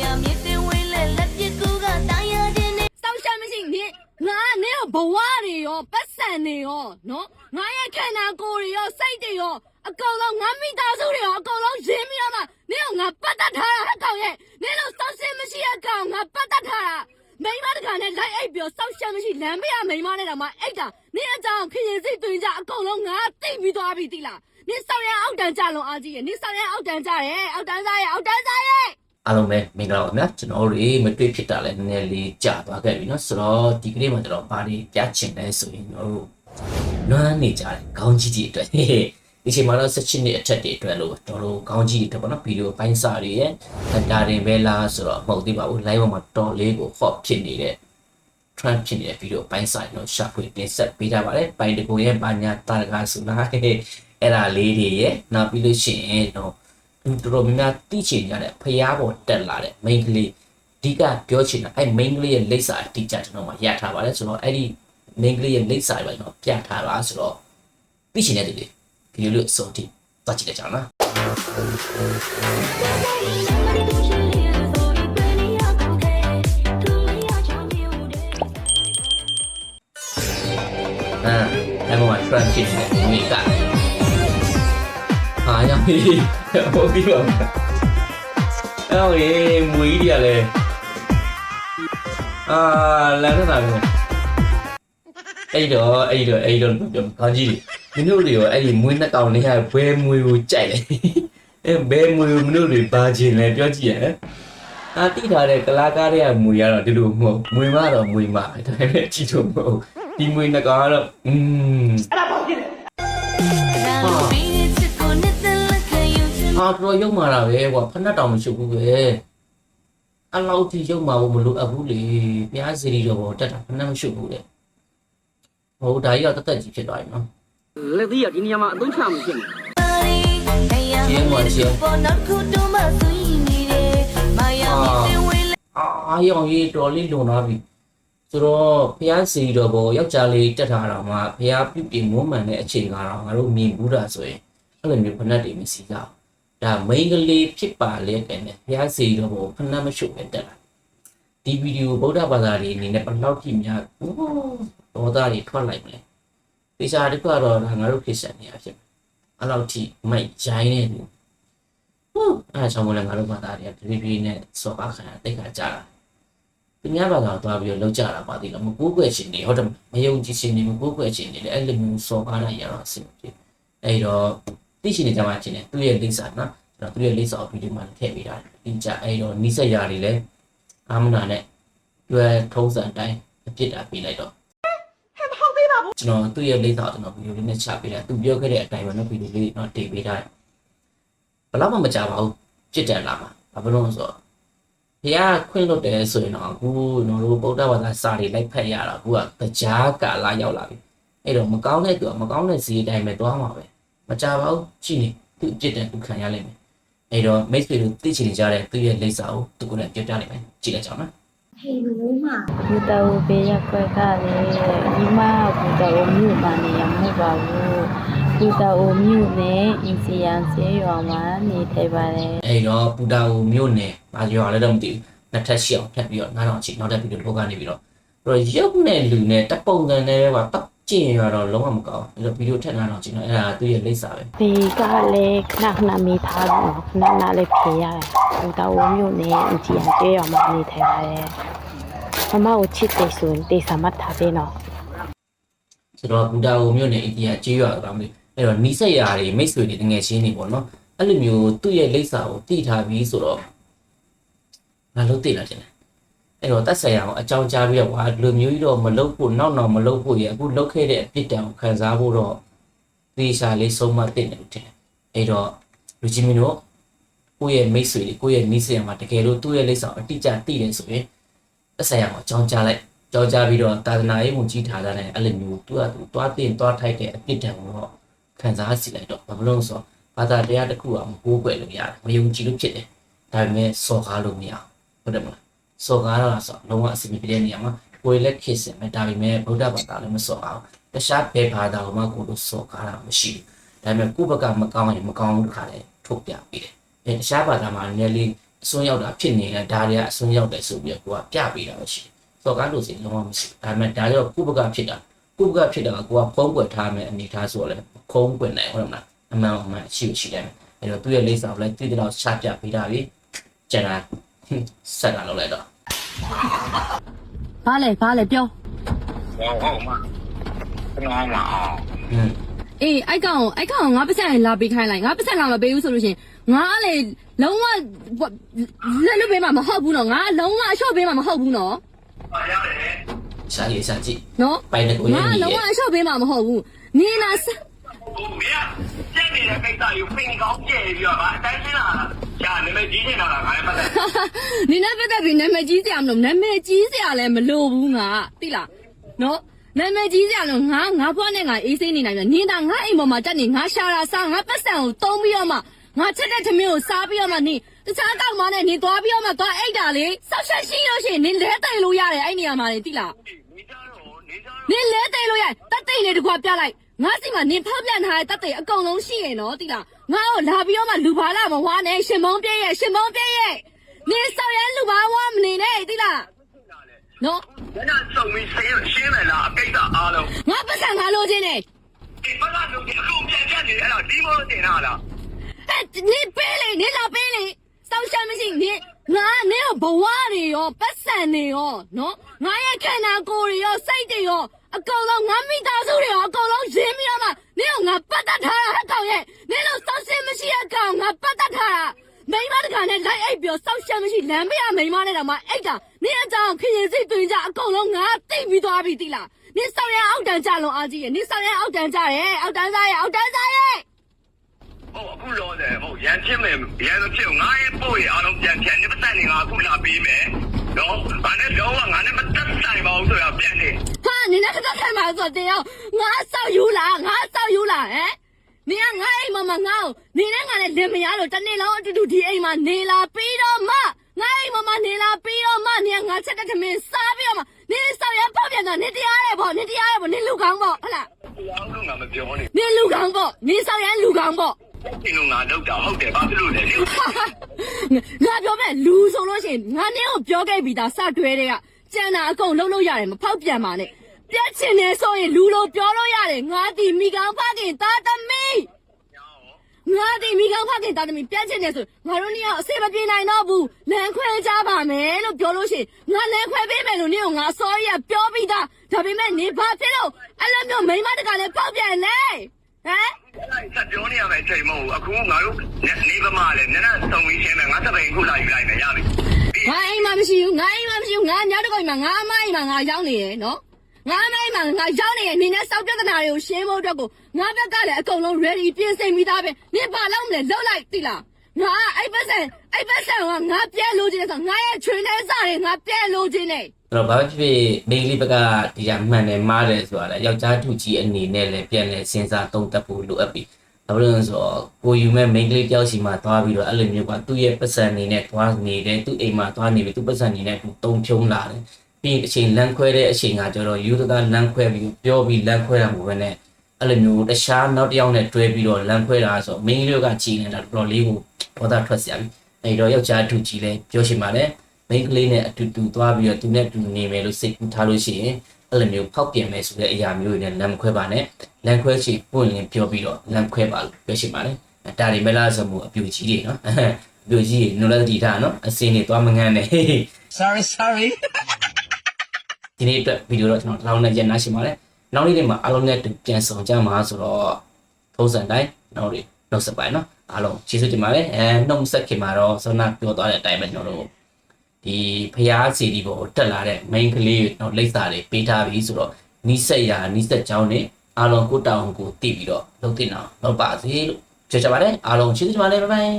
ယာမြစ်တင်ဝေးလက်လက်ပစ်ကူကတာယာခြင်းနဲ့စောက်ရှာမရှိနင်ငါနင်ကိုဘဝတွေရောပတ်စံတွေရောနော်ငါရဲ့ခန္ဓာကိုယ်တွေရောစိတ်တွေရောအကုန်လုံးငါမိသားစုတွေရောအကုန်လုံးရင်းပြီးတော့မှနင်ကိုငါပတ်သက်ထားတာဟဲ့ကောင်ရဲ့နင်တို့စောက်ရှာမရှိတဲ့ကောင်ငါပတ်သက်ထားတာမိမတကနဲ့လိုက်အိပ်ပြီးတော့စောက်ရှာမရှိလမ်းမရမိမနဲ့တော့မှအိတ်တာနင်အကြောင်းခရင်စိတ်တွင်ကြအကုန်လုံးငါသိပြီးသွားပြီတိလားနင်ဆောင်ရအောက်တန်းကြလုံးအားကြီးရဲ့နင်ဆောင်ရအောက်တန်းကြရဲ့အောက်တန်းစားရဲ့အောက်တန်းစားရဲ့ အားလုံးပဲမင်္ဂလာပါခင်ဗျာကျွန်တော်တို့မတွေ့ဖြစ်တာလည်းနည်းနည်းလေးကြာသွားခဲ့ပြီเนาะဆိုတော့ဒီကနေ့မှာကျွန်တော်ပါတီပြချင်တယ်ဆိုရင်ကျွန်တော်တို့နွမ်းနေကြတယ်ခေါင်းကြီးကြီးအတွက်ဟေးဟေးဒီချိန်မှာတော့16နှစ်အထက်တွေအတွက်လို့ကျွန်တော်တို့ခေါင်းကြီးတွေပေါ့နော်ဗီဒီယိုပိုင်းစာတွေရဲ့ဒါတင်ပဲလားဆိုတော့မဟုတ်သေးပါဘူး live ပေါ်မှာတော်လေးကို hot ဖြစ်နေတဲ့ trend ဖြစ်နေတဲ့ဗီဒီယိုပိုင်းစာတွေတော့ရှာဖွေတင်ဆက်ပေးကြပါတယ်ပိုင်းတကူရဲ့ဘာညာတာရကဆိုလားဟေးဟေးအဲ့ဒါလေးတွေရဲ့နောက်ပြီးလို့ရှိရင်တော့ သူတော်တော်များများသိချင်ကြတဲ့ဖျားပေါ်တက်လာတဲ့ main ကလေးအဓိကပြောချင်တာအဲ့ main ကလေးရဲ့လိပ်စာအတိအကျကျွန်တော်မှရထားပါတယ်ဆိုတော့အဲ့ဒီ main ကလေးရဲ့လိပ်စာပဲကျွန်တော်ပြထားပါဆိုတော့သိချင်တဲ့သူတွေဗီဒီယိုလေးအဆုံးထိသွားကြည့်လိုက်ကြအောင်နော် Somebody don't you hear the story when you are okay to me I told you that အာအဲ့မှာ trend ဖြစ်နေတဲ့မိက အာရပြီဟိုပြီးပါမယ်အဲ့ဟေးမွေးကြီးရလဲအာလမ်းနေတာပဲအဲ့တော့အဲ့တော့အဲ့တော့ပြောခေါင်းကြီးမင်းတို့တွေရောအဲ့ဒီမွေးနှစ်ကောင်လေးကဘဲမွေးကိုကြိုက်တယ်အဲဘဲမွေးကိုမင်းတို့တွေဘာချင်လဲပြောကြည့်ရအာတိထားတဲ့ကလာကားတွေကမွေရတော့ဒီလိုမဟုတ်မွေမတော့မွေမပဲဒါပေမဲ့ကြည့်လို့မဟုတ်ဒီမွေနှစ်ကောင်ကတော့อืม Now at you to အာတော်ရုံမာတာပဲကွာဖက်နှက်တောင်မရှိဘူးပဲအလောက်ထိရုံမာဖို့မလိုအပ်ဘူးလေပြားစီရီတော့ဘောတက်တာဖက်နှက်မရှိဘူးလေဟိုဒါကြီးကတက်တက်ကြီးဖြစ်သွားပြီနော်လက်သီးကဒီနေရာမှာအသုံးချမှုဖြစ်နေ Hey ya for not could do my sweet need Maya မြစ်တင်ဝေးလက်အာအားရောင်ကြီးတော်လေးလွန်သွားပြီဆိုတော့ဖျားစီတော့ဘောယောက်ျားလေးတက်ထားတာမှဖျားပြုတ်ပြင်မွမ်းမှန်တဲ့အချိန်ကတော့ငါတို့မြင်ဘူးတာဆိုရင်အဲ့လိုမျိုးဖက်နှက်တွေမစီကြဘူး ဒါမိန်းကလေးဖြစ်ပါလေတဲ့နဲ့ဖျားစီတော့ဘောဖက်နှက်မရှိပဲတက်လာဒီဗီဒီယိုဗုဒ္ဓဘာသာတွေအနေနဲ့ဘယ်လောက်ထိများဟိုဒေါသတွေထွက်လိုက်မလဲတေချာတစ်ခုကတော့ဒါငါတို့ခရစ်ယာန်တွေအဖြစ်အဲ့လောက်ထိမိုက်ရိုင်းနေတယ်ဟုတ်အဲ့ဒါကြောင့်မလဲငါတို့ဘာသာတွေကတဖြည်းဖြည်းနဲ့စော်ကားခံရတိတ်ခါကြတာသူများဘာသာကိုသွားပြီးတော့လောက်ကြတာပါသေးလားမကိုးကွယ်ခြင်းတွေဟုတ်တယ်မယုံကြည်ခြင်းတွေမကိုးကွယ်ခြင်းတွေလည်းအဲ့လိုမျိုးစော်ကားတာရတော့အဆင်မပြေအဲ့တော့ သိရှင်နေကြမှာခြင်းတယ်သူ့ရဲ့လိပ်စာနော်အဲ့တော့သူ့ရဲ့လိပ်စာကိုဗီဒီယိုမှာထည့်ပေးတာဒီကြအဲ့တော့နီးစက်ရာတွေလည်းအာမနာနဲ့ရွယ်ထုံးစံအတိုင်းအပြစ်တာပေးလိုက်တော့ကျွန်တော်သူ့ရဲ့လိပ်စာကိုကျွန်တော်ဗီဒီယိုလေးနဲ့ချပေးလိုက်သူပြောခဲ့တဲ့အတိုင်းပဲနော်ဗီဒီယိုလေးတော့တင်ပေးထားတယ်ဘယ်တော့မှမကြပါဘူးပြစ်တယ်လာမှာဘာဖြစ်လို့လဲဆိုတော့ဘုရားခွင့်လွတ်တယ်ဆိုရင်တော့အခုကျွန်တော်တို့ဗုဒ္ဓဘာသာစာတွေလိုက်ဖတ်ရတာအခုကတရားကာလရောက်လာပြီအဲ့တော့မကောင်းတဲ့သူကမကောင်းတဲ့ဇီအတိုင်းပဲသွားမှာပဲ မကြပါဘူးကြည့်နေသူအပြစ်တယ်သူခံရလိမ့်မယ်အဲ့တော့မိတ်ဆွေတို့သိချင်နေကြတဲ့သူ့ရဲ့လိပ်စာကိုသူကလည်းပြောပြလိုက်မယ်ကြည့်လိုက်ကြအောင်နော်ဘူတာကိုဘေးရက်ကွက်ကလည်းဒီမှာဘူတာကိုမြို့မှာနေရမဟုတ်ပါဘူးဘူတာကိုမြို့နဲ့အင်စီယန်ဆေးရွာမှာနေထိုင်ပါတယ်အဲ့တော့ပူတာကိုမြို့နယ်ဘာရွာလဲတော့မသိဘူးနှစ်ထပ်ရှိအောင်ထပ်ပြီးတော့9000ချိနောက်ထပ်ပြီးတော့ဘောကနေပြီးတော့အဲ့တော့ရုပ်နဲ့လူနဲ့တက်ပုံစံနဲ့ပဲပါတက် ကျင်ရတော့လုံးဝမကောင်းအဲ့တော့ဗီဒီယိုထက်9000ချိနော်အဲ့ဒါသူ့ရဲ့လိပ်စာပဲဘေးကလည်းခဏခဏမိထားတော့ခဏခဏလည်းဖြေရတယ်ဘူတာကိုမြို့နဲ့အင်စီယန်ဆေးရွာမှာနေထိုင်ပါတယ်မမကိုချစ်တယ်ဆိုရင်တေးစာမှတ်ထားပေးနော်ဆိုတော့ပူတာကိုမြို့နယ်အိန္ဒိယကြေးရွာတော့မသိအဲ့တော့နီးစက်ရာတွေမိတ်ဆွေတွေတငယ်ချင်းတွေပေါ့နော်အဲ့လိုမျိုးသူ့ရဲ့လိပ်စာကိုတည်ထားပြီးဆိုတော့ငါလုံးသိလာခြင်းတယ် အဲ့တော့တက်ဆက်ရအောင်အကြောင်းကြားပြီးတော့ဟာဒီလိုမျိုးကြီးတော့မလုပ်ဖို့နောက်နောက်မလုပ်ဖို့ရအခုလုပ်ခဲ့တဲ့အပြစ်ဒဏ်ကိုခံစားဖို့တော့သေချာလေးဆုံးမသိတယ်လို့ထင်တယ်အဲ့တော့လူကြီးမင်းတို့ကိုယ့်ရဲ့မိတ်ဆွေတွေကိုယ့်ရဲ့နီးစက်ရမှာတကယ်လို့သူ့ရဲ့လိပ်စာကိုအတိအကျသိတယ်ဆိုရင်တက်ဆက်ရအောင်အကြောင်းကြားလိုက်ကြောင်းကြားပြီးတော့တာသနာရေးမှုကြီးထားတာနဲ့အဲ့လိုမျိုးသူကသူတွားတင်တွားထိုက်တဲ့အပြစ်ဒဏ်ကိုတော့ခံစားစီလိုက်တော့ဘာလို့လဲဆိုတော့ဘာသာတရားတစ်ခုကမကိုးကွယ်လို့ရတယ်မယုံကြည်လို့ဖြစ်တယ်ဒါပေမဲ့စော်ကားလို့မရဘူးဟုတ်တယ်မလား စော်ကားတော့ဆိုလုံးဝအစီအမပြေတဲ့နေရာမှာကိုယ်လည်းခေတ်စင်မယ်ဒါပေမဲ့ဗုဒ္ဓဘာသာလည်းမစော်ကားဘူးတခြားဘယ်ဘာသာမှကိုယ်တို့စော်ကားတာမရှိဘူးဒါပေမဲ့ကိုယ့်ဘက်ကမကောင်းရင်မကောင်းဘူးတခါလေထုတ်ပြပေးတယ်အဲတခြားဘာသာမှာနည်းနည်းလေးအစွန်းရောက်တာဖြစ်နေတယ်ဒါတွေကအစွန်းရောက်တယ်ဆိုပြီးတော့ကိုကပြပေးတာပဲရှိတယ်စော်ကားလို့စီလုံးဝမရှိဘူးဒါပေမဲ့ဒါရောကုပကဖြစ်တာကုပကဖြစ်တာကကိုကဖုံးကွက်ထားမယ်အနေထားဆိုတော့လေခုံးကွက်နိုင်ဟုတ်လားအမှန်အမှန်ရှိရှိတယ်အဲ့တော့သူ့ရဲ့လိမ့်စာကိုလည်းတိတိတော့ချပြပေးတာပြီကျန်တာ ဆက်ကလောက်လိုက်တော့ဘာလဲဘာလဲပြောဟုတ်ဟုတ်မကျွန်တော်မအောင်အေးအိုက်ကောင်အိုက်ကောင်ငါပတ်ဆက်လာပေးခိုင်းလိုက်ငါပတ်ဆက်လာမပေးဘူးဆိုလို့ရှင်ငါလေလုံးဝလက်လွတ်ပေးမှာမဟုတ်ဘူးနော်ငါလုံးဝအလျှော့ပေးမှာမဟုတ်ဘူးနော်ရှာကြီးရှာကြီးနော်ပိုင်တဲ့ကိုရင်းကြီးငါလုံးဝအလျှော့ပေးမှာမဟုတ်ဘူးနင်လာမင်းက ဖြစ်နေတဲ့ကိစ္စတွေကိုပင်ကောင်းကျဲပြီးတော့ငါအတိုင်းရှင်းလာတာကြာနာမည်ကြီးနေတာလားငါလည်းပတ်သက်နင်းနဲ့ပတ်သက်ပြီးနာမည်ကြီးစရာမလိုနာမည်ကြီးစရာလည်းမလိုဘူးငါသိလားနော်နာမည်ကြီးစရာလို့ငါငါဖွားနဲ့ငါအေးစိမ့်နေနိုင်တယ်နင်းတာငါအိမ်ပေါ်မှာတက်နေငါရှာတာစားငါပတ်စံကိုတုံးပြီးတော့မှငါချက်တဲ့သမီးကိုစားပြီးတော့မှနင်းတခြားတောက်မနဲ့နင်းသွားပြီးတော့မှသွားအိတ်တာလေဆောက်ရှက်ရှိလို့ရှိရင်နင်းလဲတိုင်လို့ရတယ်အဲ့နေရာမှာလေသိလားနင်းလဲတိုင်လို့ရတက်တိတ်နေတကွာပြလိုက် ငါစီမှာနင်ဖောက်ပြန်ထားတဲ့တက်တွေအကုန်လုံးရှိရင်နော်တိလားငါ့ကိုလာပြီးတော့မှလူဘာလာမဝါနဲ့ရှင်မုံပြည့်ရဲ့ရှင်မုံပြည့်ရဲ့နင်ဆောက်ရဲလူဘာဝါမနေနဲ့တိလားနော်ငါကစုံပြီးဆေးရှင်းမယ်လားအကိစ္စအားလုံးငါပတ်စံငါလိုချင်တယ်ဒီမလာလို့အခုပြန်ချက်နေအဲ့ဒါဒီမောတင်တာလားအဲ့နေပေးလေနေလာပေးလေစောက်ရှမ်းမရှိနေငါနဲ့ဘဝတွေရောပတ်စံတွေရောနော်ငါရဲ့ခန္ဓာကိုယ်တွေရောစိတ်တွေရော အကောင်လုံးငါမိသားစုတွေရောအကောင်လုံးရင်းပြီးတော့မှနင်းကငါပတ်သက်ထားတာဟဲ့ကောင်ရဲ့နင်းတို့စောင့်ရှင်းမရှိတဲ့ကောင်ငါပတ်သက်ထားတာမိန်းမတကနဲ့လိုက်အိပ်ပြီးစောင့်ရှင်းမရှိလမ်းမရမိန်းမနဲ့တော့မှအိတ်တာနင်းအကြောင်းခရင်စိတ်တွင်ကြအကောင်လုံးငါတိတ်ပြီးသွားပြီတိလားနင်းဆောင်ရအောက်တန်းကြလုံးအားကြီးရဲ့နင်းဆောင်ရအောက်တန်းကြရဲ့အောက်တန်းစားရဲ့အောက်တန်းစားရဲ့ဟုတ်အခုလောတယ်ဟုတ်ရန်ချင်းမယ်ရန်ချင်းငါရဲ့ပို့ရအောင်ပြန်ပြန်နေပတ်နေငါအခုလာပေးမယ်နော်ငါနဲ့လောကငါနဲ့မတက်ဆိုင်ပါဘူးဆိုတာပြန်နေ နင်နဲ့တက်တက်ထိုင်ပါဆိုတင်အောင်ငါဆောက်ယူလားငါဆောက်ယူလားဟဲ့နင်ကငါအိမ်မှာမငါ့ကိုနင်နဲ့ငါနဲ့လင်မရလို့တနေ့လုံးအတူတူဒီအိမ်မှာနေလာပြီးတော့မှငါအိမ်မှာမနေလာပြီးတော့မှနင်ကငါချက်တက်ထမင်းစားပြီးတော့မှနင်ဆောက်ရပေါ့ပြန်တော့နင်တရားရပေါ့နင်တရားရပေါ့နင်လူကောင်းပေါ့ဟုတ်လားတရားလို့ငါမပြောနေနင်လူကောင်းပေါ့နင်ဆောက်ရလူကောင်းပေါ့ကျင်းလုံးငါလောက်တာဟုတ်တယ်ဘာဖြစ်လို့လဲငါပြောမဲ့လူဆိုလို့ရှိရင်ငါနင်းကိုပြောခဲ့ပြီးသားစတွဲတဲ့ကကြံတာအကုန်လုံးလို့ရတယ်မဖောက်ပြန်ပါနဲ့ ပြတ်ချင်နေဆိုရင်လူလိုပြောလို့ရတယ်ငါတီမိကောင်းဖခင်သားသမီးငါဒီမိကောင်းဖခင်တာသမီပြတ်ချင်တယ်ဆိုငါတို့နေအောင်အစေမပြေနိုင်တော့ဘူးလမ်းခွဲကြပါမယ်လို့ပြောလို့ရှိရင်ငါလမ်းခွဲပေးမယ်လို့နေကိုငါစောရပြောပြီးသားဒါပေမဲ့နေဘာဖြစ်လို့အဲ့လိုမျိုးမိမတကလည်းပေါက်ပြန်လဲဟမ်ဆက်ပြောနေရမယ်ချိန်မဟုတ်အခုငါတို့နေပမာလေနည်းနည်းစုံပြီးရှင်းမယ်ငါစပိန်ခုလာယူလိုက်မယ်ရပြီငါအိမ်မှာမရှိဘူးငါအိမ်မှာမရှိဘူးငါညောက်တကောိမ်မှာငါအမအိမ်မှာငါရောက်နေရယ်နော် ငါအမအိမ်မှာငါရောက်နေရယ်နေနဲ့စောက်ပြဿနာတွေကိုရှင်းဖို့အတွက်ကိုငါဘက်ကလည်းအကုန်လုံး ready ပြင်ဆင်ပြီးသားပဲနေဘာလုပ်မလဲလုပ်လိုက်သိလားငါအဲ့ပတ်စံအဲ့ပတ်စံကငါပြဲလို့ခြင်းဆိုငါရဲ့ချွေးနေစားတွေငါပြဲလို့ခြင်းနေအဲ့တော့ဘာဖြစ်ဖြစ်မိန်းကလေးဘက်ကဒီကမှန်တယ်မားတယ်ဆိုတာလေယောက်ျားထုကြီးအနေနဲ့လည်းပြန်လဲစဉ်းစားသုံးသပ်ဖို့လိုအပ်ပြီဘာလို့လဲဆိုတော့ကိုယူမဲ့မိန်းကလေးတယောက်စီမှာသွားပြီးတော့အဲ့လိုမျိုးကသူ့ရဲ့ပတ်စံအနေနဲ့သွားနေတယ်သူ့အိမ်မှာသွားနေပြီသူ့ပတ်စံအနေနဲ့သူတုံဖြုံးလာတယ် ပြီးအချိန်လမ်းခွဲတဲ့အချိန်ကကျတော့ယူသကလမ်းခွဲပြီးပြောပြီးလမ်းခွဲတာမျိုးပဲနဲ့အဲ့လိုမျိုးတခြားနောက်တစ်ယောက်နဲ့တွဲပြီးတော့လမ်းခွဲတာဆိုမင်းကြီးတို့ကကြည်နေတာတော်တော်လေးကိုဒေါသထွက်စရာပြီအဲ့တော့ယောက်ျားအတူကြည်လဲပြောရှင်ပါလေမိန်းကလေးနဲ့အတူတူသွားပြီးတော့သူနဲ့တူနေမယ်လို့စိတ်ကူးထားလို့ရှိရင်အဲ့လိုမျိုးဖောက်ပြန်မယ်ဆိုတဲ့အရာမျိုးတွေနဲ့လမ်းခွဲပါနဲ့လမ်းခွဲချီပွင့်လင်းပြောပြီးတော့လမ်းခွဲပါလို့ပြောရှင်ပါလေဒါတွေမလားဆိုမှုအပြူကြီးတွေနော်အပြူကြီးတွေနုလတိထားနော်အစင်းတွေသွားမငန်းနဲ့ sorry sorry ဒီနေ့အတွက်ဗီဒီယိုတော့ကျွန်တော်လောင်းနေကြနားရှိပါလေနောက်နေ့တွေမှာအားလုံးနဲ့ပြန်ဆောင်ကြမှာဆိုတော့ထုံးစံတိုင်းနောက်တွေနောက်ဆက်ပိုင်းနော်အားလုံးကျေးဇူးတင်ပါတယ်အဲနှုတ်ဆက်ခင်မှာတော့ဆောနာပြောသွားတဲ့အတိုင်းပဲကျွန်တော်တို့ဒီဖျားစီဒီပေါ်တက်လာတဲ့ main ကလေးတော့လိပ်စာတွေပေးထားပြီဆိုတော့နီးစက်ရာနီးစက်ကြောင်းနဲ့အားလုံးကိုတောင်းကိုတည်ပြီးတော့လုပ်တင်အောင်လုပ်ပါစေလို့ကြွချပါတယ်အားလုံးကျေးဇူးတင်ပါတယ်ဘိုင်ဘိုင်